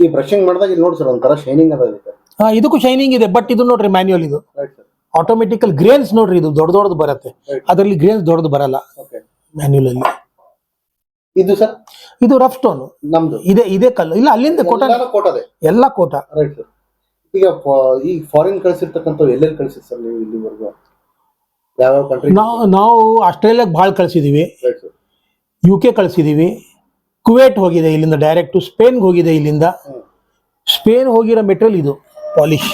ಈ ಬ್ರಷಿಂಗ್ ಮಾಡಿದಾಗ ಇಲ್ಲಿ ನೋಡಿ ಸರ್ ಒಂಥರ ಶೈನಿಂಗ್ ಅದ ಇದಕ್ಕೆ. ಹಾ ಇದಕ್ಕೂ ಶೈನಿಂಗ್ ಇದೆ ಬಟ್ ಇದು ನೋಡ್ರಿ ಮ್ಯಾನ್ಯುವಲ್ ಇದು. ರೈಟ್ ಸರ್ ಆಟೋಮೆಟಿಕಲ್ ಗ್ರೇನ್ಸ್ ನೋಡ್ರಿ ಇದು ದೊಡ್ಡ ದೊಡ್ಡದು ಬರುತ್ತೆ. ಅದರಲ್ಲಿ ಗ್ರೇನ್ಸ್ ದೊಡ್ಡದು ಬರಲ್ಲ ಓಕೆ ಮ್ಯಾನ್ಯುವಲ್ ಅಲ್ಲಿ. ಇದು ಸರ್ ಇದು ರಫ್ ಸ್ಟೋನ್ ನಮ್ದು. ಇದೆ ಇದೇ ಕಲ್ಲು. ಇಲ್ಲ ಅಲ್ಲಿಂದ ಕೋಟ ಎಲ್ಲಾನು ಕೋಟ್ ಅದೇ? ಎಲ್ಲ ಕೋಟ. ರೈಟ್ ಸರ್ ಈಗ ಫ- ಈ ಫಾರಿನ್ ಕಳಿಸಿರ್ತಕ್ಕಂಥ ಎಲ್ಲೆಲ್ಲಿ ಕಳಿಸಿ ಸರ್ ನೀವು ಇಲ್ಲಿವರೆಗೂ? ಯಾವ್ಯಾವ ಕಂಟ್ರಿ ನಾವು ನಾವು ಆಸ್ಟ್ರೇಲಿಯಾಗೆ ಭಾಳ ಕಳಿಸಿದೀವಿ. ರೈಟ್ ಸರ್ ಯು ಕೆ ಕಳಿಸಿದೀವಿ. ಕುವೇಟ್ ಹೋಗಿದೆ ಇಲ್ಲಿಂದ ಡೈರೆಕ್ಟ್ ಸ್ಪೇನ್ ಹೋಗಿದೆ ಇಲ್ಲಿಂದ. ಸ್ಪೇನ್ ಹೋಗಿರೋ ಮೆಟೀರಿಯಲ್ ಇದು ಪಾಲಿಶ್.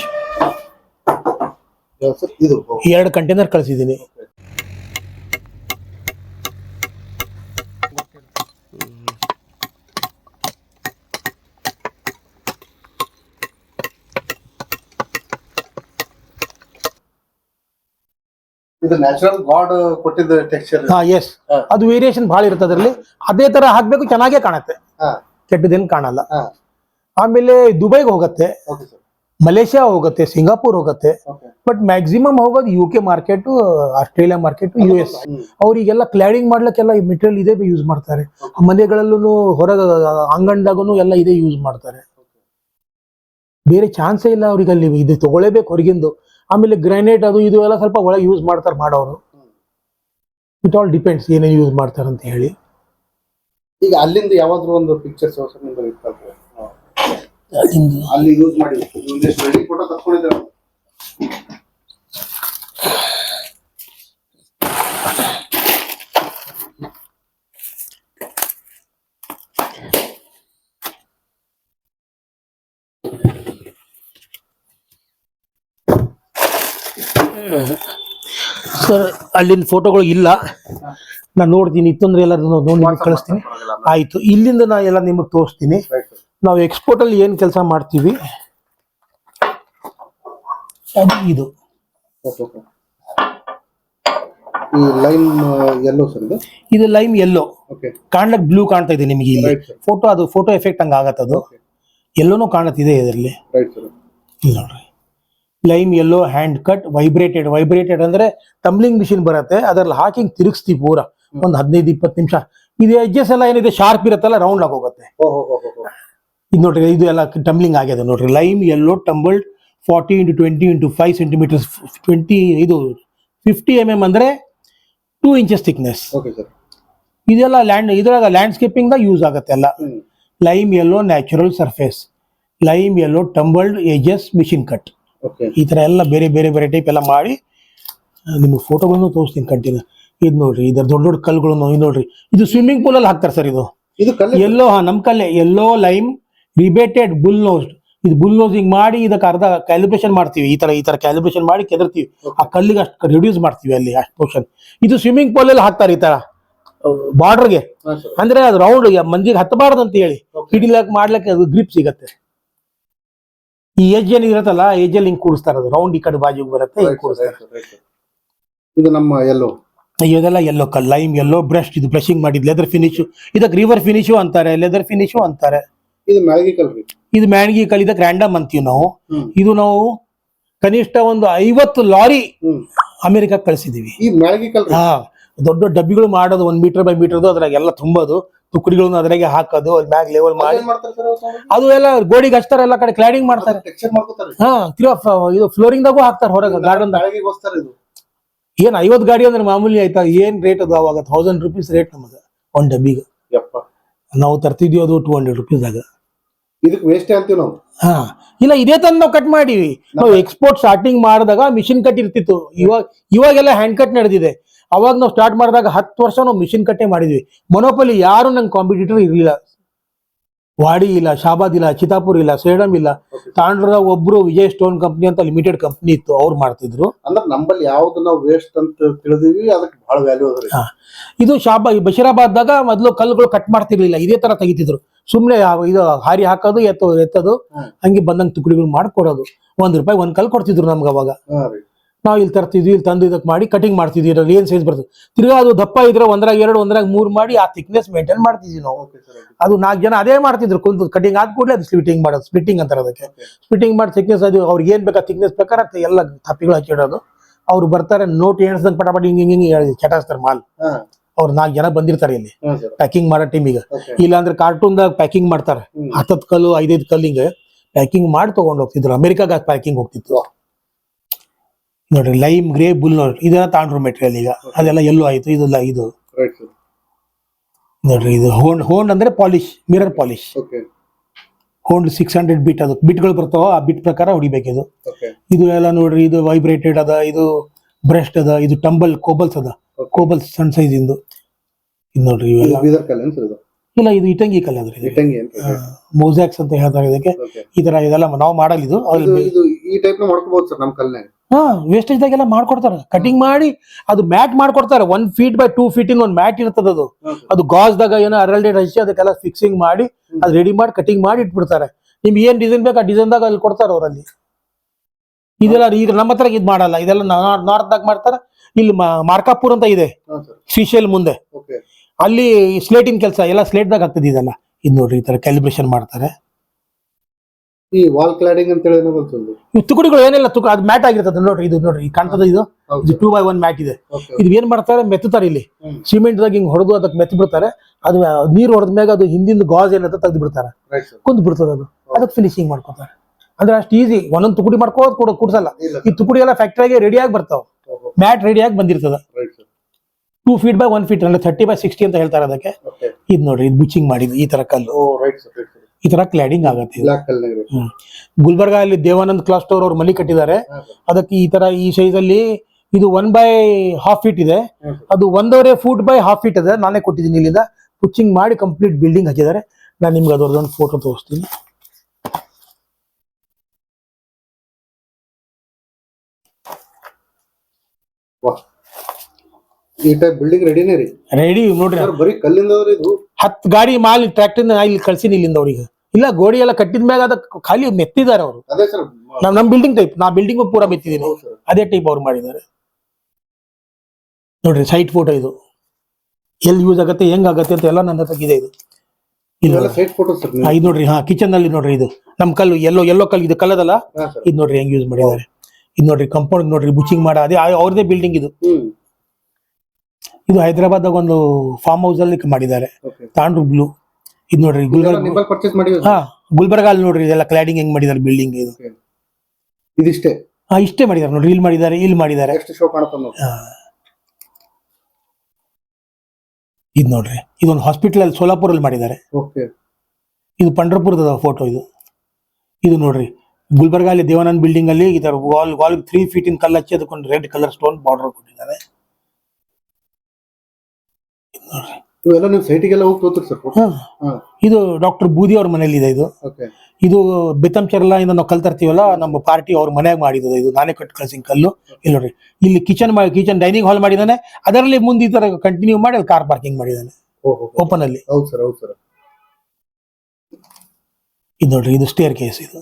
ಇದು. ಎರಡು ಕಂಟೈನರ್ ಕಳಿಸಿದ್ದೀನಿ. ಇದು ನ್ಯಾಚುರಲ್ ಗಾಡ್ ಕೊಟ್ಟಿದ್ದ ಟೆಕ್ಸ್ಚರ್ ಹಾ ಎಸ್. ಅದು ವೇರಿಯೇಷನ್ ಭಾಳ ಇರುತ್ತೆ ಅದರಲ್ಲಿ. ಅದೇ ತರ ಹಾಕ್ಬೇಕು ಚೆನ್ನಾಗೇ ಕಾಣುತ್ತೆ. ಕೆಟ್ಟದೇನು ಕಾಣಲ್ಲ. ಆಮೇಲೆ ದುಬೈಗೆ ಹೋಗುತ್ತೆ. ಮಲೇಷ್ಯಾ ಹೋಗುತ್ತೆ ಸಿಂಗಾಪುರ್ ಹೋಗುತ್ತೆ. ಬಟ್ ಮ್ಯಾಕ್ಸಿಮಮ್ ಹೋಗೋದು U K market Australia market U S ಅವರಿಗೆಲ್ಲ ಕ್ಲಾಡಿಂಗ್ ಮಾಡ್ಲಿಕ್ಕೆಲ್ಲ ಈ ಮೆಟೀರಿಯಲ್ ಇದೇ ಯೂಸ್ ಮಾಡ್ತಾರೆ. ಮನೆಗಳಲ್ಲೂ ಹೊರಗ ಅಂಗಣದಾಗೂ ಎಲ್ಲ ಇದೇ ಯೂಸ್ ಮಾಡ್ತಾರೆ. ಬೇರೆ ಚಾನ್ಸೇ ಇಲ್ಲ ಅವ್ರಿಗೆ ಅಲ್ಲಿ ಇದು ತಗೊಳ್ಳೇಬೇಕು ಹೊರಗಿಂದು. ಆಮೇಲೆ ಗ್ರಾನೈಟ್ ಅದು ಇದು ಎಲ್ಲ ಸ್ವಲ್ಪ ಒಳಗೆ ಯೂಸ್ ಮಾಡ್ತಾರೆ ಮಾಡೋರು. ಇಟ್ ಆಲ್ ಡಿಪೆಂಡ್ಸ್ ಏನೇನು ಯೂಸ್ ಮಾಡ್ತಾರೆ ಅಂತ ಹೇಳಿ. ಈಗ ಅಲ್ಲಿಂದ ಯಾವಾದ್ರೂ ಒಂದು ಪಿಕ್ಚರ್ ಇರ್ತದೆ ಅಲ್ಲಿಂದ. ಅಲ್ಲಿ ಯೂಸ್ ಮಾಡಿ ಫೋಟೋ ತಕ್ಕೊಂಡಿದ್ದಾರೆ. ಸರ್ ಅಲ್ಲಿನ ಫೋಟೋಗಳು ಇಲ್ಲ. ನಾನು ನೋಡ್ತೀನಿ ಇತ್ತಂದ್ರೆ ಎಲ್ಲರೂ ನೋಡಿ ನಿಮಗೆ ಕಳಿಸ್ತೀನಿ. ಆಯ್ತು ಇಲ್ಲಿಂದ ನಾ ಎಲ್ಲ ನಿಮಗೆ ತೋರಿಸ್ತೀನಿ. ನಾವು ಎಕ್ಸ್ಪೋರ್ಟ್ ಅಲ್ಲಿ ಏನ್ ಕೆಲಸ ಮಾಡ್ತೀವಿ? ಅದು ಇದು. ಎಲ್ಲೋ ಸರ್ ಇದು? ಲೈಮ್ ಎಲ್ಲೋ ಕಾಣ್ಲಕ್ ಬ್ಲೂ ಕಾಣ್ತಾ ಇದೆ ನಿಮಗೆ ಇಲ್ಲಿ. ಫೋಟೋ ಅದು ಫೋಟೋ ಎಫೆಕ್ಟ್ ಹಂಗ ಆಗತ್ತದು ಎಲ್ಲೋನು ಕಾಣತ್ತಿದೆ ಇದರಲ್ಲಿ. ನೋಡ್ರಿ. Lime yellow hand cut vibrated vibrated ಅಂದ್ರೆ ಟಂಬ್ಲಿಂಗ್ ಮಿಷಿನ್ ಬರುತ್ತೆ ಅದ್ರಲ್ಲಿ ಹಾಕಿ ತಿರುಗಿಸ್ತೀವಿ ಪೂರ. ಒಂದು ಹದಿನೈದು ಇಪ್ಪತ್ತು ನಿಮಿಷ. ಇದು ಎಜ್ಜಸ್ ಎಲ್ಲ ಏನಿದೆ ಶಾರ್ಪ್ ಇರುತ್ತಲ್ಲ ರೌಂಡ್ ಆಗಿ ಹೋಗುತ್ತೆ. ಇದು ನೋಡ್ರಿ ಇದು ಎಲ್ಲ ಟಂಬ್ಲಿಂಗ್ ಆಗಿದೆ ನೋಡ್ರಿ. Lime yellow tumbled forty into twenty into five centimeters twenty ಇದು ಫಿಫ್ಟಿ ಎಂ ಎಂ ಅಂದ್ರೆ two inches thickness okay sir ಇದೆಲ್ಲ ಲ್ಯಾಂಡ್ ಇದ್ರಾಗ ಲ್ಯಾಂಡ್ಸ್ಕೇಪಿಂಗ್ ದಾಗ ಯೂಸ್ ಆಗುತ್ತೆ ಎಲ್ಲ. Lime yellow natural surface lime yellow tumbled edges machine cut ಈ ತರ ಎಲ್ಲ ಬೇರೆ ಬೇರೆ ಬೇರೆ ಟೈಪ್ ಎಲ್ಲ ಮಾಡಿ ನಿಮ್ಗೆ ಫೋಟೋಗಳನ್ನು ತೋರಿಸ್ತೀನಿ ಕಂಟಿನ್ಯೂ ಇದು ನೋಡ್ರಿ ಇದರ ದೊಡ್ಡ ದೊಡ್ಡ ಕಲ್ಲುಗಳನ್ನು ಇದು ನೋಡ್ರಿ. ಇದು ಸ್ವಿಮ್ಮಿಂಗ್ ಪೂಲ್ ಅಲ್ಲಿ ಹಾಕ್ತಾರೆ ಸರ್ ಇದು. ಇದು ಎಲ್ಲೋ ಹಾ ನಮ್ ಕಲ್ಲೇ yellow lime rebated bull nose ಇದು ಬುಲ್ ನೋಸಿಂಗ್ ಮಾಡಿ ಇದಕ್ಕೆ ಅರ್ಧ ಕ್ಯಾಲಿಬ್ರೇಷನ್ ಮಾಡ್ತೀವಿ. ಈ ತರ ಈ ತರ ಕ್ಯಾಲಿಬ್ರೇಷನ್ ಮಾಡಿ ಕೆದರ್ತೀವಿ. ಆ ಕಲ್ಲಿಗೆ ಅಷ್ಟು ರಿಡ್ಯೂಸ್ ಮಾಡ್ತೀವಿ ಅಲ್ಲಿ ಅಷ್ಟು ಪೋರ್ಷನ್ ಇದು ಸ್ವಿಮ್ಮಿಂಗ್ ಪೂಲ್ ಅಲ್ಲಿ ಹಾಕ್ತಾರೆ ಈ ತರ ಬಾರ್ಡರ್ಗೆ ಅಂದ್ರೆ ಅದು ರೌಂಡ್ ಮಂದಿಗೆ ಹತ್ತಬಾರ್ದು ಅಂತ ಹೇಳಿ. ಹಿಡಿಲಕ್ ಮಾಡ್ಲಿಕ್ಕೆ ಅದು ಗ್ರಿಪ್ ಸಿಗತ್ತೆ. ಈ ಏಜ್ ಏನ್ ಇರತ್ತಲ್ಲ ಏಜ್ ಅಲ್ಲಿ ಹಿಂಗ್ ಕೂಡಿಸ್ತಾರ ರೌಂಡ್ ಈ ಕಡೆ ಬಾಜಿಗೆ ಬರುತ್ತೆ ಹಿಂಗ್ ಇದು ನಮ್ಮ ಎಲ್ಲೋ ಇದೆಲ್ಲ ಎಲ್ಲೋ ಕಲ್ ಲೈಮ್ ಎಲ್ಲೋ ಬ್ರಷ್ ಇದು ಬ್ರಷಿಂಗ್ ಮಾಡಿದ್ ಲೆದರ್ ಫಿನಿಶ್ ಇದಕ್ ರಿವರ್ ಫಿನಿಶು ಅಂತಾರೆ ಲೆದರ್ ಫಿನಿಶು ಅಂತಾರೆ. ಇದು ಕಲ್ರಿ ಇದು ಮ್ಯಾಣ್ಗಿ ಕಲ್ ಇದಕ್ಕೆ ರ್ಯಾಂಡಮ್ ಅಂತೀವಿ ನಾವು. ಹ್ಮ್. ಇದು ನಾವು ಕನಿಷ್ಠ ಒಂದು ಐವತ್ತು ಲಾರಿ ಅಮೆರಿಕಾ ಅಮೆರಿಕಕ್ಕೆ ಕಳಿಸಿದೀವಿ. ಈ ಕಲ್ರಿ ಹಾ ದೊಡ್ಡ ದೊಡ್ಡ ಡಬ್ಬಿಗಳು ಮಾಡೋದು ಒಂದ್ ಮೀಟರ್ ಬೈ ಮೀಟರ್ ಮೀಟರ್ದು ಅದ್ರಾಗೆಲ್ಲ ತುಂಬೋದು. ತುಕಡಿಗಳನ್ನ ಅದ್ರಾಗೆ ಹಾಕೋದು ಅಲ್ಲಿ ಮ್ಯಾಗ್ ಲೆವೆಲ್ ಮಾಡಿ. ಅದು ಎಲ್ಲ ಗೋಡಿಗ್ ಹಚ್ತಾರೆ ಎಲ್ಲ ಕಡೆ ಕ್ಲಾಡಿಂಗ್ ಮಾಡ್ತಾರೆ. ಹಾ ತಿರ್ಗಾ ಇದು ಫ್ಲೋರಿಂಗ್ ದಾಗೂ ಹಾಕ್ತಾರೆ ಹೊರಗೆ ಗಾರ್ಡನ್ ಏನ್ ಐವತ್ ಗಾಡಿ ಅಂದ್ರೆ ಮಾಮೂಲಿ ಆಯ್ತಾ? ಏನ್ ರೇಟ್ ಅದು ಅವಾಗ? ಥೌಸಂಡ್ ರುಪೀಸ್ ರೇಟ್ ನಮಗ ಒಂದ್ ಡಬ್ಬಿಗ. ಯಪ್ಪ. ನಾವು ತರ್ತಿದ್ವಿ ಅದು ಟೂ ಹಂಡ್ರೆಡ್ ರುಪೀಸ್ ಆಗ ಇದಕ್ಕೆ ವೇಸ್ಟ್ ಅಂತೀವಿ ನಾವು. ಹಾ. ಇಲ್ಲ ಇದೇ ತಂದು ನಾವು ಕಟ್ ಮಾಡಿವಿ. ನಾವು ಎಕ್ಸ್ಪೋರ್ಟ್ ಸ್ಟಾರ್ಟಿಂಗ್ ಮಾಡಿದಾಗ ಮಿಷಿನ್ ಕಟ್ ಇರ್ತಿತ್ತು. ಇವಾಗ ಇವಾಗೆಲ್ಲ ಹ್ಯಾಂಡ್ ಕಟ್ ನಡೆದಿದೆ. ಅವಾಗ ನಾವು ಸ್ಟಾರ್ಟ್ ಮಾಡಿದಾಗ ಹತ್ತು ವರ್ಷ ನಾವು ಮಿಷಿನ್ ಕಟ್ಟೆ ಮಾಡಿದ್ವಿ. ಮೊನೋಪಲಿ ಯಾರು ನಂಗೆ ಕಾಂಪಿಟೇಟರ್ ಇರಲಿಲ್ಲ. ವಾಡಿ ಇಲ್ಲ ಶಾಬಾದ್ ಇಲ್ಲ ಚಿತಾಪುರ್ ಇಲ್ಲ ಸೇಡಮ್ ಇಲ್ಲ. ತಾಂಡ್ರ ತಾಂಡ್ರದ ಒಬ್ರು ವಿಜಯ್ ಸ್ಟೋನ್ ಕಂಪ್ನಿ ಅಂತ ಲಿಮಿಟೆಡ್ ಕಂಪ್ನಿ ಇತ್ತು ಅವ್ರು ಮಾಡ್ತಿದ್ರು. ಅಂದ್ರೆ ನಮ್ಮಲ್ಲಿ ಯಾವ್ದು ನಾವು ವೇಸ್ಟ್ ಅಂತ ತಿಳಿದಿವಿ ಅದಕ್ಕೆ ಬಹಳ ವ್ಯಾಲ್ಯೂ ಅದ ಇದು ಶಾಬಾ ಬಶೀರಾಬಾದ್ದಾಗ ಮೊದಲು ಕಲ್ಲುಗಳು ಕಟ್ ಮಾಡ್ತಿರ್ಲಿಲ್ಲ ಇದೇ ತರ ತೆಗಿತಿದ್ರು. ಸುಮ್ನೆ ಇದು ಹಾರಿ ಹಾಕೋದು ಎತ್ತೋ ಎತ್ತೋದು. ಹಂಗೆ ಬಂದಂಗೆ ತುಕಡಿಗಳು ಮಾಡ್ಕೊಡೋದು. ಒಂದ್ ರೂಪಾಯಿ ಒಂದ್ ಕಲ್ ಕೊಡ್ತಿದ್ರು ನಮ್ಗೆ ಅವಾಗ. ನಾವು ಇಲ್ಲಿ ತರ್ತಿದ್ವಿ ಇಲ್ಲಿ ತಂದು ಇದಕ್ಕೆ ಮಾಡಿ ಕಟಿಂಗ್ ಮಾಡ್ತಿದ್ವಿ. ಇದ್ರಲ್ಲಿ ಏನ್ ಸೈಜ್ ಬರ್ತದೆ? ತಿರ್ಗಾ ಅದು ದಪ್ಪ ಇದ್ರೆ ಒಂದ್ರಾಗ ಎರಡು ಒಂದ್ರಾಗ ಮೂರ್ ಮಾಡಿ ಆ ಥಿಕ್ನೆಸ್ ಮೇಂಟೈನ್ ಮಾಡ್ತಿದ್ವಿ ನಾವು. ಅದು ನಾಲ್ಕು ಜನ ಅದೇ ಮಾಡ್ತಿದ್ರು. ಕುಂತು ಕಟಿಂಗ್ ಆದ ಕೂಡಲೇ ಅದು ಸ್ಪ್ಲಿಟಿಂಗ್ ಮಾಡೋದು ಸ್ಪ್ಲಿಟಿಂಗ್ ಅಂತಾರೆ ಅದಕ್ಕೆ ಸ್ಪ್ಲಿಟಿಂಗ್ ಮಾಡಿ ಥಿಕ್ನೆಸ್ ಅದು ಅವ್ರಿಗೆ ಏನ್ ಬೇಕಾ ಥಿಕ್ನೆಸ್ ಪ್ರಕಾರ ಎಲ್ಲ ತಪ್ಪಿಗಳು ಹಾಕಿಡೋದು ಅವ್ರು ಬರ್ತಾರೆ ನೋಟ್ ಎಣಿಸ್ದಂಗೆ ಪಟಾಪಟಿ ಹಿಂಗೆ ಹಿಂಗೆ ಚಟಾಸ್ತಾರೆ ಮಾಲ್. ಅವ್ರು ನಾಲ್ಕು ಜನ ಬಂದಿರ್ತಾರೆ ಇಲ್ಲಿ. ಪ್ಯಾಕಿಂಗ್ ಮಾಡೋ ಟೀಮಿಗೆ ಓಕೆ ಇಲ್ಲಾಂದ್ರೆ ಕಾರ್ಟೂನ್ದಾಗ ಪ್ಯಾಕಿಂಗ್ ಮಾಡ್ತಾರೆ. ಹತ್ತತ್ತು ಕಲ್ಲು ಐದೈದು ಕಲ್ಲಿಂಗೆ ಪ್ಯಾಕಿಂಗ್ ಮಾಡಿ ತಗೊಂಡು ಹೋಗ್ತಿದ್ರು. ಅಮೆರಿಕಾಗ ಪ್ಯಾಕಿಂಗ್ ಹೋಗ್ತಿತ್ತು. ವಾ. ನೋಡ್ರಿ ಲೈಮ್ ಗ್ರೇ ಬುಲ್ ನೋಡ್ರಿ ಇದೆಲ್ಲ ತಾಂಡ್ರು ಮೆಟೀರಿಯಲ್ ಈಗ. ಅದೆಲ್ಲ ಎಲ್ಲೋ ಆಯ್ತು ಇದೆಲ್ಲ ಇದು. ನೋಡ್ರಿ ಇದು ಹೋಂಡ್ ಹೋಂಡ್ ಅಂದ್ರೆ polish mirror polish honed six hundred bit ಅದು. ಬಿಟ್ಗಳು ಬರ್ತಾವ ಆ ಬಿಟ್ ಪ್ರಕಾರ ಹೊಡಿಬೇಕು ಇದು. ಇದು ಎಲ್ಲ ನೋಡ್ರಿ ಇದು ವೈಬ್ರೇಟೆಡ್ ಅದ ಇದು ಬ್ರಷ್ಟ್ ಅದ ಇದು ಟಂಬಲ್ ಕೋಬಲ್ಸ್ ಅದ. ಕೋಬಲ್ಸ್ ಸಣ್ಣ ಸೈಜ್ ಇಂದು. ಇದು ನೋಡ್ರಿ ಇವೆಲ್ಲ. ಇಲ್ಲ ಇದು ಇಟಂಗಿ ಕಲ್ ಅದ್ರಿ ಮೋಸಾಕ್ಸ್ ಅಂತ ಹೇಳ್ತಾರೆ ಇದಕ್ಕೆ. ಈ ತರ ಇದೆಲ್ಲ ನಾವು ಮಾಡಲ್ ಇದು. ಇದು ಈ ಟೈಪ್ ಮಾಡ್ಕೋಬಹುದು ಸರ್ ನಮ್ಮ ಕಲ್ನಾಗ ಹಾ ವೇಸ್ಟೇಜ್ದಾಗೆಲ್ಲ ಮಾಡ್ಕೊಡ್ತಾರೆ. ಕಟಿಂಗ್ ಮಾಡಿ ಅದು ಮ್ಯಾಟ್ ಮಾಡ್ಕೊಡ್ತಾರೆ. One feet by two feet in ಒಂದು ಮ್ಯಾಟ್ ಇರ್ತದ ಅದು. ಅದು ಗಾಜ್ದಾಗ ಏನೋ ಅರಲ್ಡೆಡ್ ಹಚ್ಚಿ ಅದಕ್ಕೆಲ್ಲ ಫಿಕ್ಸಿಂಗ್ ಮಾಡಿ ಅದು ರೆಡಿ ಮಾಡಿ ಕಟಿಂಗ್ ಮಾಡಿ ಇಟ್ಬಿಡ್ತಾರೆ. ನಿಮ್ಗೆ ಏನ್ ಡಿಸೈನ್ ಬೇಕು ಆ ಡಿಸೈನ್ದಾಗ ಅಲ್ಲಿ ಕೊಡ್ತಾರೆ ಅವರಲ್ಲಿ. ಇದೆಲ್ಲ ಈಗ ನಮ್ಮ ಹತ್ರ ಇದು ಮಾಡಲ್ಲ. ಇದೆಲ್ಲ ನಾರ್ತ್ದಾಗ ಮಾಡ್ತಾರೆ. ಇಲ್ಲಿ ಮಾರ್ಕಾಪುರ್ ಅಂತ ಇದೆ. ಶ್ರೀಶೈಲ್ ಮುಂದೆ. ಅಲ್ಲಿ ಸ್ಲೇಟಿನ ಕೆಲಸ ಎಲ್ಲ ಸ್ಲೇಟ್ದಾಗ ಆಗ್ತದೆ ಇದೆಲ್ಲ. ಇದು ನೋಡ್ರಿ ಈ ತರ ಕ್ಯಾಲಿಬ್ರೇಷನ್ ಮಾಡ್ತಾರೆ. ಈ ವಾಲ್ ಕ್ಲಾಡಿಂಗ್ ಅಂತ ಹೇಳಿ ಗೊತ್ತಿಲ್ಲ ತುಕಡಿಗಳು ಏನಿಲ್ಲ ತುಕ ಅದು ಮ್ಯಾಟ್ ಆಗಿರ್ತದೆ ನೋಡ್ರಿ ಇದು ನೋಡ್ರಿ ಈ ಕಾಣ್ತದ ಇದು? ಇದು ಟೂ ಬೈ ಒನ್ ಮ್ಯಾಟ್ ಇದೆ. ಇದು ಏನ್ ಮಾಡ್ತಾರೆ ಮೆತ್ತುತ್ತಾರೆ ಇಲ್ಲಿ. ಸಿಮೆಂಟ್ ದಾಗ ಹಿಂಗ್ ಹೊಡೆದು ಅದಕ್ಕೆ ಮೆತ್ತ ಬಿಡ್ತಾರೆ ಅದು ನೀರು ಹೊಡೆದ ಮ್ಯಾಗ ಅದು ಹಿಂದಿನ ಗಾಜ್ ಏನಂತ ತೆಗೆದು ಬಿಡ್ತಾರೆ ಕುಂದ್ ಬಿಡ್ತದೆ ಅದು. ಅದಕ್ಕೆ ಫಿನಿಶಿಂಗ್ ಮಾಡ್ಕೊತಾರೆ. ಅಂದ್ರೆ ಅಷ್ಟು ಈಸಿ ಒಂದೊಂದು ತುಕುಡಿ ಮಾಡ್ಕೋದ್ ಕೂಡ ಕೂಡ್ಸಲ್ಲ. ಈ ತುಕುಡಿ ಎಲ್ಲ ಫ್ಯಾಕ್ಟ್ರಿಗೆ ರೆಡಿ ಆಗಿ ಬರ್ತಾವ. ಮ್ಯಾಟ್ ರೆಡಿ ಆಗಿ ಬಂದಿರ್ತದ. Two feet by one feet ಅಂದ್ರೆ ಥರ್ಟಿ ಬೈ ಸಿಕ್ಸ್ಟಿ ಅಂತ ಹೇಳ್ತಾರೆ ಅದಕ್ಕೆ. ಇದು ನೋಡ್ರಿ ಇದು ಬುಚಿಂಗ್ ಮಾಡಿದ್ದು ಈ ತರ ಕಲ್ಲು. ಈ ತರ ಕ್ಲಾಡಿಂಗ್ ಆಗತ್ತೆ ಇದು. ಹ್ಮ್. ಗುಲ್ಬರ್ಗ ಅಲ್ಲಿ ದೇವಾನಂದ್ ಕ್ಲಾಸ್ ಸ್ಟೋರ್ ಅವ್ರು ಮನೆ ಕಟ್ಟಿದ್ದಾರೆ. ಅದಕ್ಕೆ ಈ ತರ ಈ ಸೈಜ್ ಅಲ್ಲಿ ಇದು ಒನ್ ಬೈ ಹಾಫ್ ಫೀಟ್ ಇದೆ. ಅದು ಒಂದೂವರೆ ಫೂಟ್ ಬೈ ಹಾಫ್ ಫೀಟ್ ಇದೆ. ನಾನೇ ಕೊಟ್ಟಿದ್ದೀನಿ ಇಲ್ಲಿಂದ. ಪುಚ್ಚಿಂಗ್ ಮಾಡಿ ಕಂಪ್ಲೀಟ್ ಬಿಲ್ಡಿಂಗ್ ಹಾಕಿದ್ದಾರೆ. ನಾನು ನಿಮ್ಗೆ ಅದರದೊಂದು ಫೋಟೋ ತೋರಿಸ್ತೀನಿ. ಈ ಟೈಪ್ ಬಿಲ್ಡಿಂಗ್ ರೆಡಿನೇ ರೀ. ರೆಡಿ ನೋಡ್ರಿ. ಸರ್ ಬರೀ ಕಲ್ಲಿಂದ ಇದು ಹತ್ತು ಗಾಡಿ ಮಾಲ್ ಟ್ರ್ಯಾಕ್ಟರ್ ಇಲ್ಲಿ ಕಳ್ಸಿನಿ ಇಲ್ಲಿಂದ ಅವ್ರಿಗೆ. ಇಲ್ಲ ಗೋಡೆ ಎಲ್ಲ ಕಟ್ಟಿದ ಮ್ಯಾಗ ಅದ ಖಾಲಿ ಮೆತ್ತಿದ್ದಾರೆ ಅವರು. ನಮ್ ನಮ್ ಬಿಲ್ಡಿಂಗ್ ಟೈಪ್ ನಾ ಬಿಲ್ಡಿಂಗ್ ಪೂರ ಮೆತ್ತಿದ್ದೀನಿ. ಅದೇ ಟೈಪ್ ಅವ್ರು ಮಾಡಿದ್ದಾರೆ. ನೋಡ್ರಿ ಸೈಟ್ ಫೋಟೋ ಇದು. ಎಲ್ಲಿ ಯೂಸ್ ಆಗತ್ತೆ ಹೆಂಗ್ ಆಗತ್ತೆ ಅಂತ ಎಲ್ಲ ನನ್ನ ಹತ್ರ ಇದೆ ಇದು. ನೋಡ್ರಿ ಹಾ ಕಿಚನ್ ಅಲ್ಲಿ ನೋಡ್ರಿ ಇದು. ನಮ್ ಕಲ್ಲು ಎಲ್ಲೋ ಎಲ್ಲೋ ಕಲ್ಲು ಇದು ಕಲ್ಲದಲ್ಲ? ಇದ್ ನೋಡ್ರಿ ಹೆಂಗ್ ಯೂಸ್ ಮಾಡಿದ್ದಾರೆ. ಇದು ನೋಡ್ರಿ ಕಂಪೌಂಡ್ ನೋಡ್ರಿ ಬುಚಿಂಗ್ ಮಾಡ ಅದೇ ಅವ್ರದೇ ಬಿಲ್ಡಿಂಗ್ ಇದು. ಇದು ಹೈದರಾಬಾದ್ ಒಂದು ಫಾರ್ಮ್ ಹೌಸ್ ಅಲ್ಲಿ ಮಾಡಿದ್ದಾರೆ. ತಾಂಡ್ರು ಬ್ಲೂ ಇದು ನೋಡ್ರಿ ಗುಲ್ಬರ್ಗ ಪರ್ಚೇಸ್ ಮಾಡಿ ಹಾ ಗುಲ್ಬರ್ಗ ಅಲ್ಲಿ ನೋಡ್ರಿ ಇದೆಲ್ಲ ಕ್ಲಾಡಿಂಗ್ ಹೆಂಗ್ ಮಾಡಿದಾರೆ ಬಿಲ್ಡಿಂಗ್ ಇದು. ಇದಿಷ್ಟೇ? ಹಾ ಇಷ್ಟೇ ಮಾಡಿದಾರೆ ನೋಡ್ರಿ ಇಲ್ಲಿ ಮಾಡಿದ್ದಾರೆ ಇಲ್ಲಿ ಮಾಡಿದ್ದಾರೆ. ಎಷ್ಟು ಶೋ. ಇದು ನೋಡ್ರಿ ಇದೊಂದು ಹಾಸ್ಪಿಟಲ್ ಅಲ್ಲಿ ಸೋಲಾಪುರಲ್ಲಿ ಮಾಡಿದ್ದಾರೆ. ಓಕೆ ಇದು ಪಂಡ್ರಪುರದ ಫೋಟೋ ಇದು. ಇದು ನೋಡ್ರಿ ಗುಲ್ಬರ್ಗ ಅಲ್ಲಿ ದೇವಾನಂದ್ ಬಿಲ್ಡಿಂಗ್ ಅಲ್ಲಿ ಇದರ wall wall three feet in ಕಲ್ಲು ಹಚ್ಚಿ ಅದಕ್ಕೊಂದು ರೆಡ್ ಕಲರ್ ಸ್ಟೋನ್ ಬಾರ್ಡರ್ ಕೊಟ್ಟಿದ್ದಾರೆ. ನೋಡ್ರಿ. ಇವೆಲ್ಲ ನೀವು ಸೈಟಿಗೆಲ್ಲ ಹೋಗಿ ತೋತಿರಿ ಸರ್ ಹಾ. ಇದು ಡಾಕ್ಟರ್ ಬೂದಿ ಅವ್ರ ಮನೇಲಿ ಇದೆ. ಇದು ಓಕೆ. ಇದು ಬೆತ್ತಂಚರ್ಲ ಇಂದ ನಾವು ಕಲ್ತರ್ತೀವಲ್ಲ ನಮ್ಮ ಪಾರ್ಟಿ ಅವ್ರ ಮನೆಯಾಗ ಮಾಡಿದ ಇದು. ನಾನೇ ಕಟ್ ಕಳ್ಸಿನ ಕಲ್ಲು. ಇಲ್ಲಿ ನೋಡ್ರಿ ಇಲ್ಲಿ ಕಿಚನ್ ಕಿಚನ್ ಡೈನಿಂಗ್ ಹಾಲ್ ಮಾಡಿದಾನೆ. ಅದರಲ್ಲಿ ಮುಂದೆ ಈ ತರ ಕಂಟಿನ್ಯೂ ಮಾಡಿ ಅಲ್ಲಿ ಕಾರ್ ಪಾರ್ಕಿಂಗ್ ಮಾಡಿದಾನೆ. ಓಹೋ ಓಪನ್ ಅಲ್ಲಿ. ಹೌದು ಸರ್ ಹೌದು ಸರ್. ಇದು ನೋಡ್ರಿ ಇದು ಸ್ಟೇರ್ ಕೇಸ್ ಇದು.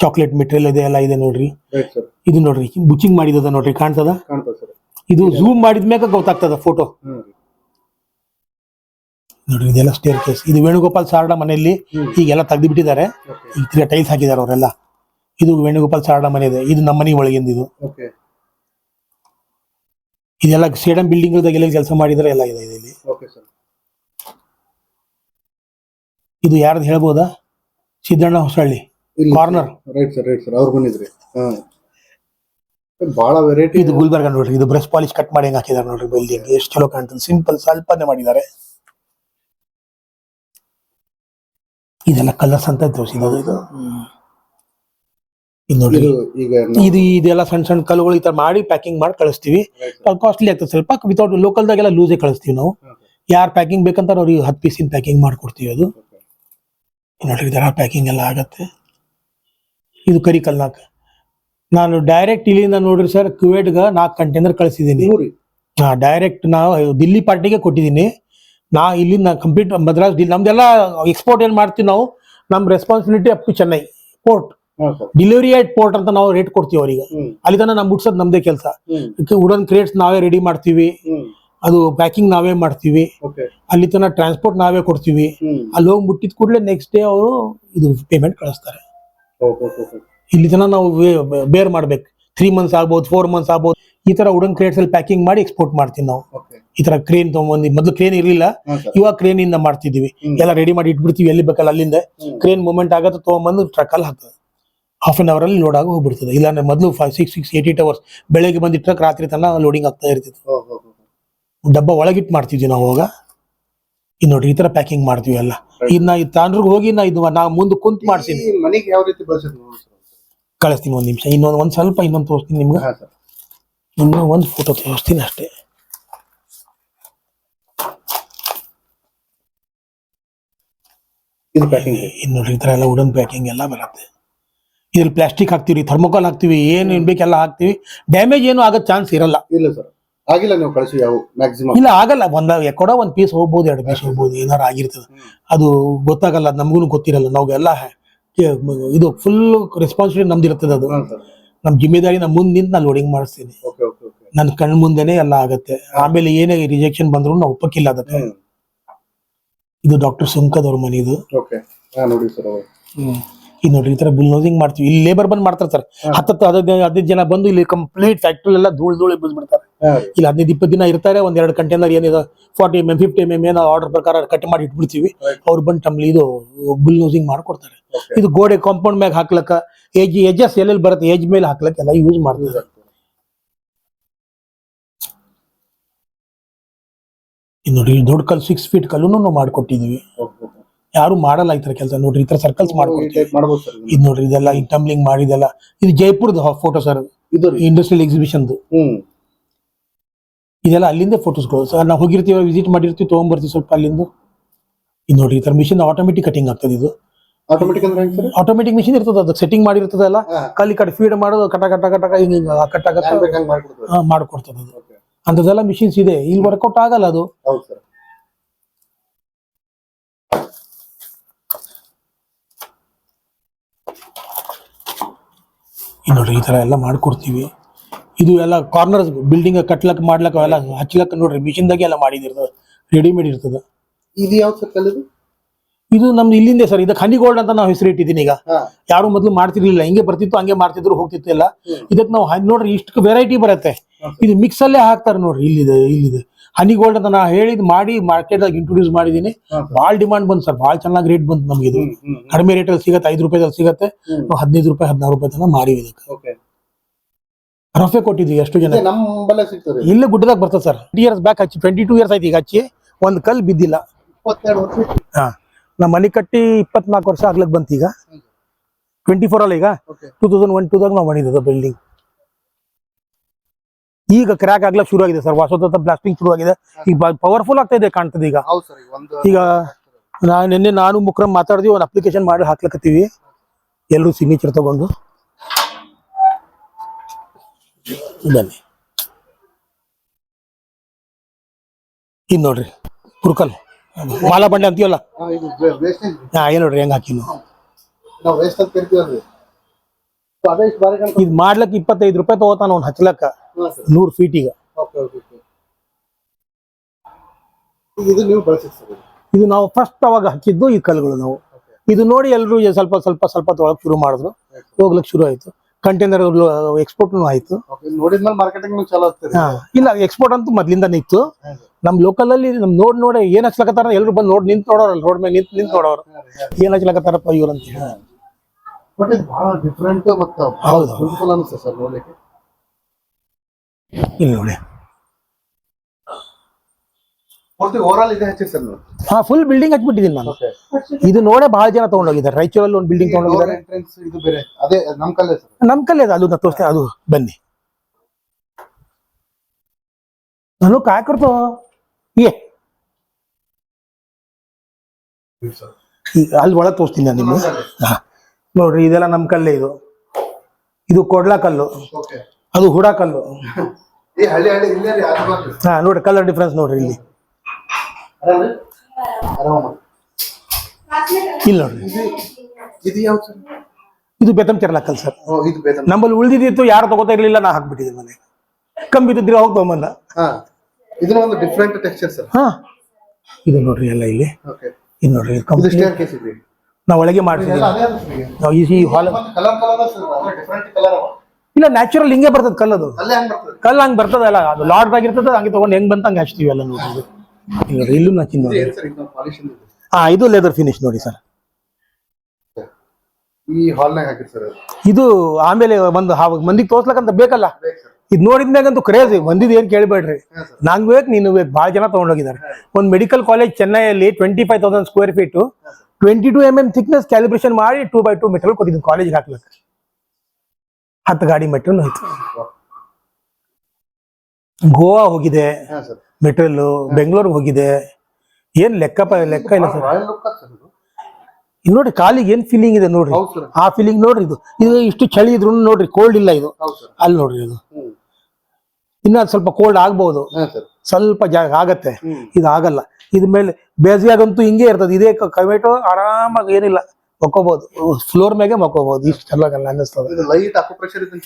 ಚಾಕ್ಲೇಟ್ ಮೆಟೀರಿಯಲ್ ಇದೆ ಎಲ್ಲ ಇದೆ ನೋಡ್ರಿ. ರೈಟ್ ಸರ್ ಇದು ನೋಡ್ರಿ ಬುಚಿಂಗ್ ಮಾಡಿದ ನೋಡ್ರಿ ಕಾಣ್ತದ? ಕಾಣ್ತದೆ ಸರ್. ಇದು ಝೂಮ್ ಮಾಡಿದ್ಮ್ಯಾಗ ಗೊತ್ತಾಗ್ತದ ಫೋಟೋ ಹ್ಮ್. ನೋಡ್ರಿ ಇದೆಲ್ಲ ಸ್ಟೇರ್ ಕೇಸ್ ಇದು ವೇಣುಗೋಪಾಲ್ ಸಾರಡ ಮನೆಯಲ್ಲಿ ಈಗೆಲ್ಲ ತೆಗೆದು ಬಿಟ್ಟಿದ್ದಾರೆ ಈಗ ಟೈಲ್ಸ್ ಹಾಕಿದ್ದಾರೆ ಅವರೆಲ್ಲ. ಇದು ವೇಣುಗೋಪಾಲ್ ಸಾರಡ ಮನೆ ಇದೆ. ಇದು ನಮ್ಮ ಮನೆ ಒಳಗಿಂದ ಇದು. ಇದೆಲ್ಲ ಸೇಡಮ್ ಬಿಲ್ಡಿಂಗ್ ಕೆಲಸ ಮಾಡಿದ್ರೆ ಎಲ್ಲ ಇದೆ ಇಲ್ಲಿ. ಇದು ಯಾರ್ದು ಹೇಳ್ಬೋದಾ? Siddanna Hosalli. Corner right sir right sir ಅವ್ರು ಬಂದಿದ್ರಿ. ಹಾ. ಬಹಳ ವೆರೈಟಿ ಇದು ಗುಲ್ಬರ್ಗ ನೋಡ್ರಿ. ಇದು ಬ್ರಷ್ ಪಾಲಿಶ್ ಕಟ್ ಮಾಡಿ ಹಾಕಿದ್ದಾರೆ ನೋಡ್ರಿ ಬಿಲ್ಡಿಂಗ್ ಎಷ್ಟು ಚಲೋ ಕಾಣ್ತದೆ. ಸಿಂಪಲ್ ಸ್ವಲ್ಪನೇ ಮಾಡಿದ್ದಾರೆ. ಇದೆಲ್ಲ ಕಲರ್ಸ್ ಅಂತ ತೋರಿಸಿದ್ದು ಇದು ಇದು ನೋಡಿ. ಇದು ಈಗ ಇದು ಇದೆಲ್ಲ ಸಣ್ಣ ಸಣ್ಣ ಕಲ್ಲುಗಳು ಈ ತರ ಮಾಡಿ ಪ್ಯಾಕಿಂಗ್ ಮಾಡಿ ಕಳಿಸ್ತೀವಿ. ಕಾಸ್ಟ್ಲಿ ಆಗ್ತದೆ ಸ್ವಲ್ಪ ವಿತೌಟ್ ಲೋಕಲ್ದಾಗೆಲ್ಲ ಲೂಸೇ ಕಳಿಸ್ತೀವಿ ನಾವು. ಯಾರು ಪ್ಯಾಕಿಂಗ್ ಬೇಕಂತ ಅವ್ರಿಗೆ ಹತ್ತು ಪೀಸಿನ ಪ್ಯಾಕಿಂಗ್ ಮಾಡಿಕೊಡ್ತೀವಿ ಅದು. ನೋಡ್ರಿ ಇದರ ಪ್ಯಾಕಿಂಗ್ ಎಲ್ಲ ಆಗತ್ತೆ. ಇದು ಕರಿ ಕಲ್ನಾಕ ನಾನು ಡೈರೆಕ್ಟ್ ಇಲ್ಲಿಂದ ನೋಡ್ರಿ ಸರ್ ಕುವೇಟ್ಗ ನಾಲ್ಕು ಕಂಟೈನರ್ ಕಳಿಸಿದ್ದೀನಿ. ಹಾ ಡೈರೆಕ್ಟ್ ನಾವು ದಿಲ್ಲಿ ಪಾರ್ಟಿಗೆ ಕೊಟ್ಟಿದ್ದೀನಿ. ನಾ ಇಲ್ಲಿಂದ ಕಂಪ್ಲೀಟ್ ಮದ್ರಾಸ್ ಡಿಲ್ ನಮ್ದೆಲ್ಲ ಎಕ್ಸ್ಪೋರ್ಟ್ ಏನ್ ಮಾಡ್ತೀವಿ ನಾವು? ನಮ್ responsibility up to Chennai port delivery at port ಅಂತ ನಾವು ರೇಟ್ ಕೊಡ್ತೀವಿ ಅವ್ರಿಗೆ. ಅಲ್ಲಿ ತನಕ ನಮ್ಗೆ ಮುಟ್ಸೋದು ನಮ್ದೇ ಕೆಲಸ. ಉಡನ್ ವುಡನ್ ಕ್ರೇಟ್ಸ್ ನಾವೇ ರೆಡಿ ಮಾಡ್ತೀವಿ. ಅದು ಪ್ಯಾಕಿಂಗ್ ನಾವೇ ಮಾಡ್ತೀವಿ. ಅಲ್ಲಿ ತನಕ ಟ್ರಾನ್ಸ್ಪೋರ್ಟ್ ನಾವೇ ಕೊಡ್ತೀವಿ. ಅಲ್ಲಿ ಹೋಗಿ ಮುಟ್ಟಿದ ಕೂಡಲೇ ನೆಕ್ಸ್ಟ್ ಡೇ ಅವರು ಇದು ಪೇಮೆಂಟ್ ಕಳಿಸ್ತಾರೆ. ಇಲ್ಲಿ ತನಕ ನಾವು ಬೇರ್ ಮಾಡ್ಬೇಕು. ತ್ರೀ ಮಂತ್ಸ್ ಆಗ್ಬೋದು ಫೋರ್ ಮಂತ್ಸ್ ಆಗ್ಬೋದು. ಈ ತರ ವುಡನ್ ಕ್ರೇಟ್ಸ್ ಅಲ್ಲಿ ಪ್ಯಾಕಿಂಗ್ ಮಾಡಿ ಎಕ್ಸ್ಪೋರ್ಟ್ ಮಾಡ್ತೀವಿ ನಾವು. ಈ ತರ ಕ್ರೇನ್ ತಗೊಂಬಂದು ಮೊದಲು ಕ್ರೇನ್ ಇರಲಿಲ್ಲ ಇವಾಗ ಕ್ರೇನ್ ಇಂದ ಮಾಡ್ತಿದೀವಿ. ಎಲ್ಲ ರೆಡಿ ಮಾಡಿ ಇಟ್ಬಿಡ್ತೀವಿ ಎಲ್ಲಿ ಬೇಕಲ್ಲ ಅಲ್ಲಿಂದ. ಕ್ರೇನ್ ಮೂವ್ಮೆಂಟ್ ಆಗತ್ತೆ ತಗೊಂಡ್ಬಂದು ಟ್ರಕ್ ಅಲ್ಲಿ ಹಾಕ್ತದೆ. ಹಾಫ್ ಅನ್ ಅವರ್ ಅಲ್ಲಿ ಲೋಡ್ ಆಗಿ ಹೋಗ್ಬಿಡ್ತದೆ. ಇಲ್ಲಾಂದ್ರೆ ಮೊದಲು five six six eight eight hours ಬೆಳಗ್ಗೆ ಬಂದು ಟ್ರಕ್ ರಾತ್ರಿ ತನಕ ಲೋಡಿಂಗ್ ಆಗ್ತಾ ಇರ್ತಿತ್ತು. ಡಬ್ಬ ಒಳಗಿಟ್ಟು ಮಾಡ್ತಿದ್ವಿ ನಾವು ಹೋಗ ಇದು ನೋಡ್ರಿ ಈ ತರ ಪ್ಯಾಕಿಂಗ್ ಮಾಡ್ತೀವಿ ಎಲ್ಲ. ಇನ್ನ ತಾಂಡ್ರಿಗೆ ಹೋಗಿ ನಾ ಇದು ನಾ ಮುಂದೆ ಕುಂತ್ ಮಾಡ್ತೀನಿ. ಮನೆಗೆ ಯಾವ ರೀತಿ ಕಳಿಸ್ತೀನಿ ಒಂದ್ ನಿಮಿಷ. ಇನ್ನೊಂದು ಒಂದ್ ಸ್ವಲ್ಪ ಇನ್ನೊಂದು ತೋರಿಸ್ತೀನಿ ನಿಮ್ಗೆ. ಸರ್. ಒಂದು ಫೋಟೋ ತೋರಿಸ್ತೀನಿ ಅಷ್ಟೇ. ಇದು ಪ್ಯಾಕಿಂಗ್ ಇನ್ನು ನೋಡ್ರಿ ಈ ತರ ಎಲ್ಲ ವುಡನ್ ಪ್ಯಾಕಿಂಗ್ ಎಲ್ಲ ಬರುತ್ತೆ. ಇದ್ರಲ್ಲಿ ಪ್ಲಾಸ್ಟಿಕ್ ಹಾಕ್ತಿವಿ ಥರ್ಮೋಕಾಲ್ ಹಾಕ್ತಿವಿ ಏನು ಏನ್ ಬೇಕೆಲ್ಲ ಹಾಕ್ತಿವಿ. ಡ್ಯಾಮೇಜ್ ಏನು ಆಗೋ ಚಾನ್ಸ್ ಇರಲ್ಲ. ಇಲ್ಲ ಸರ್ ಆಗಿಲ್ಲ ನೀವು ಕಳಿಸಿ ಯಾವ ಮ್ಯಾಕ್ಸಿಮಮ್ ಇಲ್ಲ ಆಗಲ್ಲ. ಒಂದ ಎಕ್ಕಡ ಒಂದ್ ಪೀಸ್ ಹೋಗ್ಬೋದು ಎರಡು ಪೀಸ್ ಹೋಗ್ಬೋದು ಏನಾರು ಆಗಿರ್ತದೆ. ಅದು ಗೊತ್ತಾಗಲ್ಲ ನಮಗೂ ಗೊತ್ತಿರಲ್ಲ. ನಾವೆಲ್ಲ ಇದು ಫುಲ್ ರೆಸ್ಪಾನ್ಸಿಬಿಲಿಟಿ ನಮ್ದು ಇರ್ತದೆ ಅದು ನಮ್ ಜಿಮ್ಮೆದಾರಿ ನಮ್ಮ ಮುಂದೆ ನಿಂತು ನಾನು ಲೋಡಿಂಗ್ ಮಾಡಿಸ್ತೀನಿ. ನನ್ನ ಕಣ್ ಮುಂದೆನೆ ಎಲ್ಲ ಆಗತ್ತೆ. ಆಮೇಲೆ ಏನೇ ರಿಜೆಕ್ಷನ್ ಬಂದ್ರು ನಾವು ಒಪ್ಪಕ್ಕಿಲ್ಲ ಅದಕ್ಕೆ. ಇದು ಡಾಕ್ಟರ್ ಸುಂಕದವ್ರ ಮನೆ ಇದು. ಓಕೆ ಹಾ ನೋಡಿ ಸರ್ ಇದು ನೋಡ್ರಿ ಈ ತರ ಬುಲ್ನೋಸಿಂಗ್ ಮಾಡ್ತೀವಿ. ಇಲ್ಲಿ ಲೇಬರ್ ಬಂದ್ ಮಾಡ್ತಾರೆ ಸರ್ ಹತ್ತತ್ತು ಹದಿನೈದು ಹದಿನೈದು ಜನ ಬಂದು ಇಲ್ಲಿ ಕಂಪ್ಲೀಟ್ ಫ್ಯಾಕ್ಟ್ರಿ ಎಲ್ಲ ಧೂಳ್ ಧೂಳು ಬಿಡ್ತಾರೆ ಇಲ್ಲಿ ಹದಿನೈದು ಇಪ್ಪತ್ತು ದಿನ ಇರ್ತಾರೆ ಒಂದ್ ಎರಡು ಕಂಟೈನರ್ ಏನಿದೆ forty M M fifty M M ಏನೋ ಆರ್ಡರ್ ಪ್ರಕಾರ ಕಟ್ ಮಾಡಿ ಇಟ್ಬಿಡ್ತೀವಿ. ಅವ್ರು ಬಂದು ತಮ್ಮಲ್ಲಿ ಇದು ಬುಲ್ ನೋಸಿಂಗ್ ಮಾಡ್ಕೊಡ್ತಾರೆ. ಇದು ಗೋಡೆ ಕಾಂಪೌಂಡ್ ಮ್ಯಾಗ ಹಾಕ್ಲಕ್ಕ ಏಜ್ ಎಜಸ್ ಎಲ್ಲೆಲ್ಲಿ ಬರುತ್ತೆ ಏಜ್ ಮೇಲೆ ಹಾಕ್ಲಕ್ಕ ಎಲ್ಲ ಯೂಸ್ ಮಾಡ್ತಾರೆ ಇನ್ನು ನೋಡ್ರಿ ದೊಡ್ಡ ಕಲ್ ಸಿಕ್ಸ್ ಫೀಟ್ ಕಲ್ಲು ನಾವು ಮಾಡ್ಕೊಟ್ಟಿದೀವಿ. ಯಾರು ಮಾಡಲ್ಲ ಈ ತರ ಕೆಲಸ. ನೋಡ್ರಿ ಈ ತರ ಸರ್ಕಲ್ಸ್ ಮಾಡ್ಕೊಡ್ತೀವಿ. ಇದು ನೋಡ್ರಿ ಇದೆಲ್ಲ ಈ ಟಂಬ್ಲಿಂಗ್ ಮಾಡಿದೆಲ್ಲ. ಇದು ಜೈಪುರದ ಫೋಟೋ ಸರ್. ಇದು ಇಂಡಸ್ಟ್ರಿಯಲ್ ಎಕ್ಸಿಬಿಷನ್ದು ಇದೆಲ್ಲ ಅಲ್ಲಿಂದ ಫೋಟೋಸ್ಗಳು ಸರ್ ನಾವು ಹೋಗಿರ್ತೀವಿ ವಿಸಿಟ್ ಮಾಡಿರ್ತೀವಿ ತೊಗೊಂಬರ್ತೀವಿ ಸ್ವಲ್ಪ ಅಲ್ಲಿಂದ. ಇದು ನೋಡ್ರಿ ಈ ತರ ಮಿಷಿನ್ ಆಟೋಮೆಟಿಕ್ ಕಟಿಂಗ್ ಆಗ್ತದೆ ಇದು. ಆಟೋಮೆಟಿಕ್ ಅಂದ್ರೆ ಸರ್? ಆಟೋಮೆಟಿಕ್ ಮಿಷಿನ್ ಇರ್ತದೆ ಅದಕ್ಕೆ ಸೆಟ್ಟಿಂಗ್ ಮಾಡಿರ್ತದಲ್ಲ. ಕಲ್ಲಿ ಕಟ್ ಫೀಡ್ ಮಾಡೋದು ಕಟ ಕಟ ಕಟ ಹಿಂಗ ಮಾಡ್ಕೊಡ್ತಾರೆ ಮಾಡ್ಕೊಡ್ತದೆ. ಅದು. ಅಂಥದ್ದೆಲ್ಲ ಮಿಷಿನ್ಸ್ ಇದೆ. ಇಲ್ಲಿ ವರ್ಕೌಟ್ ಆಗಲ್ಲ ಅದು. ನೋಡ್ರಿ ಈ ತರ ಎಲ್ಲ ಮಾಡ್ಕೊಡ್ತೀವಿ. ಇದು ಎಲ್ಲ ಕಾರ್ನರ್ ಬಿಲ್ಡಿಂಗ್ ಕಟ್ಲಕ್ ಮಾಡ್ಲಕ್ ಎಲ್ಲ ಹಚ್ಲಕ್ ನೋಡ್ರಿ ಮಿಷಿನ್ದಾಗೆ ಎಲ್ಲ ಮಾಡಿದಿರ್ತದೆ ರೆಡಿಮೇಡ್ ಇರ್ತದೆ. ಇದು ಯಾವ ಇದು? ನಮ್ದು ಇಲ್ಲಿಂದೆ ಸರ್ ಇದು ಹನಿ ಗೋಲ್ಡ್ ಅಂತ ನಾವು ಹೆಸರು ಇಟ್ಟಿದ್ದೀನಿ ಈಗ ಯಾರು ಮೊದಲು ಮಾಡ್ತಿರ್ಲಿಲ್ಲ ಹಿಂಗೆ ಬರ್ತಿತ್ತು ಹಂಗೆ ಮಾಡ್ತಿದ್ರು ಹೋಗ್ತಿತ್ತು ಎಲ್ಲ. ಇದಕ್ಕೆ ನಾವು ನೋಡ್ರಿ ಇಷ್ಟು ವೆರೈಟಿ ಬರುತ್ತೆ. ಇದು ಮಿಕ್ಸ್ ಅಲ್ಲೇ ಹಾಕ್ತಾರೆ ನೋಡ್ರಿ ಇಲ್ಲಿದೆ ಇಲ್ಲಿದೆ. ಹನಿ ಗೋಲ್ಡ್ ಅಂತ ನಾ ಹೇಳಿದ್ ಮಾಡಿ ಮಾರ್ಕೆಟ್ ದಾಗ ಇಂಟ್ರೊಡ್ಯೂಸ್ ಮಾಡಿದೀನಿ. ಬಾಳ. ಭಾಳ ಡಿಮಾಂಡ್ ಬಂತು ಸರ್ ಭಾಳ ಚೆನ್ನಾಗಿ ರೇಟ್ ಬಂತು ನಮ್ಗೆ ಇದು. ಕಡಿಮೆ ರೇಟ್ ರೇಟಲ್ಲಿ ಸಿಗತ್ತೆ ಐದು ರೂಪಾಯಿದಲ್ಲಿ ಸಿಗತ್ತೆ. ಹದಿನೈದು ರೂಪಾಯಿ ಹದಿನಾರು ರೂಪಾಯಿ ತನಕ ಮಾರಿ ಇದಕ್ಕೆ ರಫೆ ಕೊಟ್ಟಿದ್ವಿ ಎಷ್ಟು ಜನ? ಇಲ್ಲೇ ಗುಡ್ಡದಾಗ ಬರ್ತದೆ ಸರ್. ಟ್ವೆಂಟಿ ಇಯರ್ಸ್ ಬ್ಯಾಕ್ ಹಚ್ಚಿ ಟ್ವೆಂಟಿ ಟೂ ಇಯರ್ಸ್ ಆಯ್ತು ಈಗ ಹಚ್ಚಿ. ಒಂದು ಕಲ್ ಬಿದ್ದಿಲ್ಲ. ಹಾ. ನಮ್ಮ ಮನೆ ಕಟ್ಟಿ ಇಪ್ಪತ್ನಾಲ್ಕು ವರ್ಷ ಆಗ್ಲಕ್ ಬಂತು ಈಗ. ಟ್ವೆಂಟಿ ಫೋರ್ ಅಲ್ಲ ಈಗ? ಟೂ ತೌಸಂಡ್ ಒನ್ ಟೂದಾಗ ನಾವು ಮಾಡಿದ್ದು ಬಿಲ್ಡಿಂಗ್ ಈಗ ಕ್ರ್ಯಾಕ್ ಆಗ್ಲಕ್ ಶುರು ಆಗಿದೆ ಸರ್. ಹೊಸದ ಬ್ಲಾಸ್ಟಿಂಗ್ ಶುರು ಆಗಿದೆ ಈಗ ಪವರ್ಫುಲ್ ಆಗ್ತಾ ಇದೆ ಕಾಣ್ತದೆ ಈಗ. ಈಗ ನಾ ನಿನ್ನೆ ನಾನು ಮುಕ್ರಮ್ ಮಾತಾಡಿದ್ವಿ ಒಂದು ಅಪ್ಲಿಕೇಶನ್ ಮಾಡಿ ಹಾಕ್ಲಕತ್ತೀವಿ. ಎಲ್ಲರೂ ಸಿಗ್ನೇಚರ್ ತಗೊಂಡು. ಬನ್ನಿ. ಇದು ನೋಡ್ರಿ ಕುರ್ಕಲ್. ಮಾಲ ಬಂಡೆ ಅಂತೀವಲ್ಲ? ಹಾ, ಏನ್ ನೋಡ್ರಿ ಹೆಂಗ್ ಹಾಕಿನು. ಇದು ವೇಸ್ಟ್ ಅಂತ ಕರಿತೀವಲ್ರಿ. So ಅದೇ ಇಷ್ಟು ಬಾರಿ ಇದ್ ಮಾಡ್ಲಕ್ ಇಪ್ಪತ್ತೈದು ರೂಪಾಯಿ ತಗೋತಾನ ಅವ್ನು ಹಚ್ಲಕ್ಕ. ನೂರ್ ಫೀಟಿಗೆ ಈಗ. ಇದು ನೀವು ಇದು. ನಾವು ಫಸ್ಟ್ ಅವಾಗ ಹಾಕಿದ್ದು ಈ ಕಲ್ಲುಗಳು ನಾವು. ಇದು ನೋಡಿ ಎಲ್ಲರೂ ಸ್ವಲ್ಪ ಸ್ವಲ್ಪ ಸ್ವಲ್ಪ ತೊಳಕ್ ಶುರು ಮಾಡಿದ್ರು. ಹೋಗ್ಲಿಕ್ಕೆ ಶುರು ಆಯ್ತು. ಕಂಟೈನರ್ ಎಕ್ಸ್ಪೋರ್ಟ್ ಆಯ್ತು. ಇಲ್ಲ ಎಕ್ಸ್ಪೋರ್ಟ್ ಅಂತೂ ಮೊದ್ಲಿಂದ ಇತ್ತು. ನಮ್ ಲೋಕಲ್ ಅಲ್ಲಿ ನಮ್ ನೋಡ್ ನೋಡಿ ಏನ್ ಹಚ್ಲಕತ್ತಾರ ಎಲ್ರು ಬಂದು ನೋಡಿ ನಿಂತ್ ನೋಡೋರಲ್ಲ ರೋಡ್ ಮೇಲೆ ನಿಂತ್ ನಿಂತ್ ನೋಡೋರು. ಏನ್ ಹಚ್ಲಕತ್ತಾರಪ್ಪ ಇವ್ರಂತ ಹೌದು. ಇಲ್ಲಿ ನೋಡಿ ಹಾ ಫುಲ್ ಬಿಲ್ಡಿಂಗ್ ಹಚ್ಬಿಟ್ಟಿದ್ದೀನಿ ನಾನು. ಇದು ನೋಡೇ ಬಹಳ ಜನ ತಗೊಂಡೋಗಿದ್ದಾರೆ. ರಾಯಚೂರಲ್ಲಿ ಒಂದು ಬಿಲ್ಡಿಂಗ್ ತಗೊಂಡೋಗಿದ್ದಾರೆ. ನಮ್ ಕಲ್ಲೇ ಅದು ತೋರಿಸ್ತೇನೆ. ಅದು ಬನ್ನಿ. ನಾನು ಕಾಯ್ಕೊಡ್ತು ಏ. ಅಲ್ಲಿ ಒಳಗೆ ತೋರಿಸ್ತೀನಿ ನಾನು ನಿಮ್ಗೆ. ನೋಡ್ರಿ ಇದೆಲ್ಲ ನಮ್ಮ ಕಲ್ಲೇ ಇದು. ಇದು ಕೊಡ್ಲಾ ಕಲ್ಲು. ಅದು ಹುಡಾ ಕಲ್ಲು. ಹಾ ನೋಡ್ರಿ ಕಲರ್ ಡಿಫ್ರೆನ್ಸ್ ನೋಡ್ರಿ ಇಲ್ಲಿ. ಇಲ್ಲ ನೋಡ್ರಿ. ಇದು ಬೆತಮ್ ಕೆರಳ ಕಲ್ ಸರ್. ಓ ಇದು ಬೇರೆ ನಮ್ಮಲ್ಲಿ ಉಳಿದಿದ್ದು ಯಾರು ತಗೋತಾ ಇರ್ಲಿಲ್ಲ ನಾ ಹಾಕ್ಬಿಟ್ಟಿದ್ದೀನಿ ಮನೆ. ಕಮ್ಮಿ ಇದ್ದಿದ್ರೆ ಹೋಗಿ ತಗೊಂಬಂದ ಹಾ ಇದನ್ನ ಒಂದು ಡಿಫ್ರೆಂಟ್ ಟೆಕ್ಸ್ಚರ್ ಸರ್. ಹಾ. ಇದು ನೋಡ್ರಿ ಎಲ್ಲ ಇಲ್ಲಿ. ಇದು ನೋಡ್ರಿ ಇದು ಕಂಪ್ನಿ ಸ್ಟೇರ್ ಕೇಸ್ ಇದೆ. ನಾವು ಒಳಗೆ ಮಾಡ್ತೀವಿ ನಾವು ಈ ಈ hall colour colour sir different colour ಅವ ಇಲ್ಲ ನ್ಯಾಚುರಲ್ ಹಿಂಗೆ ಬರ್ತದೆ ಕಲ್ಲದು ಕಲ್ಲು ಹಂಗೆ ಬರ್ತದಲ್ಲ ಅದು ಲಾಡ್ ಆಗಿರ್ತದೆ ಹಂಗೆ ತಗೊಂಡು ಹೆಂಗ್ ಬಂತ ಹಂಗೆ ಹಚ್ತೀವಿ ಎಲ್ಲ ನೋಡಿ ಈಗ ನೋಡಿ ಇಲ್ಲೂ ಹಾ ಇದು ಲೆದರ್ ಫಿನಿಶ್ ನೋಡಿ ಸರ್. ಈ ಹಾಲ್ನಾಗ ಹಾಕಿರ್ ಸರ್ ಇದು ಆಮೇಲೆ ಒಂದು ಮಂದಿಗೆ ತೋರ್ಸ್ಲಕ್ಕಂತ ಬೇಕಲ್ಲ? ಇದು ನೋಡಿದ್ಮ್ಯಾಗಂತೂ ಕ್ರೇಜ್ ಬಂದಿದ್ದು ಏನು ಕೇಳಬೇಡ್ರಿ. ನಂಗೆ ಬೇಕು ನೀನು ಬೇಕು ಭಾಳ ಜನ ತಗೊಂಡೋಗಿದ್ದಾರೆ. ಒಂದು medical college ಚೆನ್ನೈಯಲ್ಲಿ twenty five thousand square feet twenty two M M thickness calibration ಮಾಡಿ ಟೂ ಬೈ ಟೂ ಮೆಟೀರಿಯಲ್ ಕೊಟ್ಟಿದ್ದೀನಿ ಕಾಲೇಜ್ ಹಾಕ್ಬೇಕು. ಹತ್ತು ಗಾಡಿ ಮೆಟ್ರೋಲ್ ಹೋಯ್ತು ಗೋವಾ ಹೋಗಿದೆ ಮೆಟ್ರೋಲು ಬೆಂಗಳೂರಿಗೆ ಹೋಗಿದೆ. ಏನ್ ಲೆಕ್ಕ ಲೆಕ್ಕ ಇಲ್ಲ ಸರ್ ಇಲ್ಲಿ ನೋಡ್ರಿ ಕಾಲಿಗೆ ಏನ್ ಫೀಲಿಂಗ್ ಇದೆ ನೋಡ್ರಿ? ಆ ಫೀಲಿಂಗ್ ನೋಡ್ರಿ ಇದು. ಇದು ಇಷ್ಟು ಚಳಿ ಇದ್ರು ನೋಡ್ರಿ ಕೋಲ್ಡ್ ಇಲ್ಲ ಇದು. ಅಲ್ಲಿ ನೋಡ್ರಿ ಇದು. ಇನ್ನ ಸ್ವಲ್ಪ ಕೋಲ್ಡ್ ಆಗ್ಬಹುದು ಸ್ವಲ್ಪ ಜಾಗ ಆಗತ್ತೆ. ಇದು ಆಗಲ್ಲ. ಇದ ಮೇಲೆ ಬೇಸಿಗೆಗಂತೂ ಹಿಂಗೆ ಇರ್ತದೆ. ಇದೇ ಕಮೆಟೋ ಆರಾಮಾಗಿ ಏನಿಲ್ಲ. ಮಕ್ಕೋಬಹುದು ಫ್ಲೋರ್ ಮ್ಯಾಗೆ ಮಕ್ಕೋಬಹುದು ಇಷ್ಟೆಲ್ಲ ಅನ್ನಿಸ್ತದೆ. ಅನ್ನಿಸ್ತದ ಲೈಟ್ ಅಕ್ಯುಪ್ರೆಷರ್ ಇದೆ